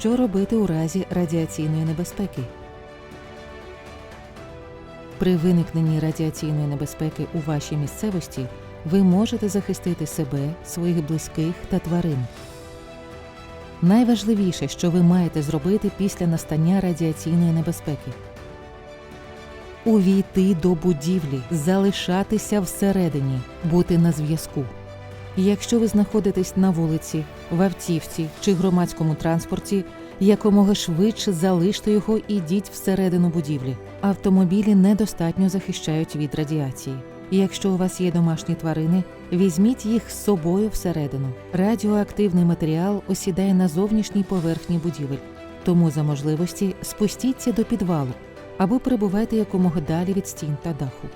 Що робити у разі радіаційної небезпеки? При виникненні радіаційної небезпеки у вашій місцевості ви можете захистити себе, своїх близьких та тварин. Найважливіше, що ви маєте зробити після настання радіаційної небезпеки. Увійти до будівлі, залишатися всередині, бути на зв'язку. Якщо ви знаходитесь на вулиці, в автівці чи громадському транспорті, якомога швидше залиште його і йдіть всередину будівлі. Автомобілі недостатньо захищають від радіації. Якщо у вас є домашні тварини, візьміть їх з собою всередину. Радіоактивний матеріал осідає на зовнішній поверхні будівель, тому за можливості спустіться до підвалу або перебувайте якомога далі від стін та даху.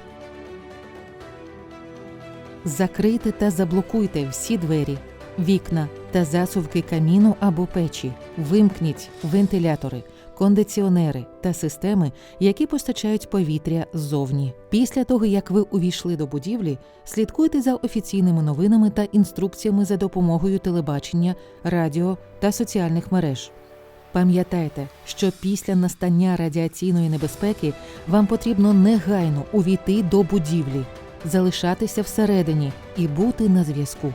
Закрийте та заблокуйте всі двері, вікна та засувки каміну або печі. Вимкніть вентилятори, кондиціонери та системи, які постачають повітря ззовні. Після того, як ви увійшли до будівлі, слідкуйте за офіційними новинами та інструкціями за допомогою телебачення, радіо та соціальних мереж. Пам'ятайте, що після настання радіаційної небезпеки вам потрібно негайно увійти до будівлі, залишатися всередині і бути на зв'язку.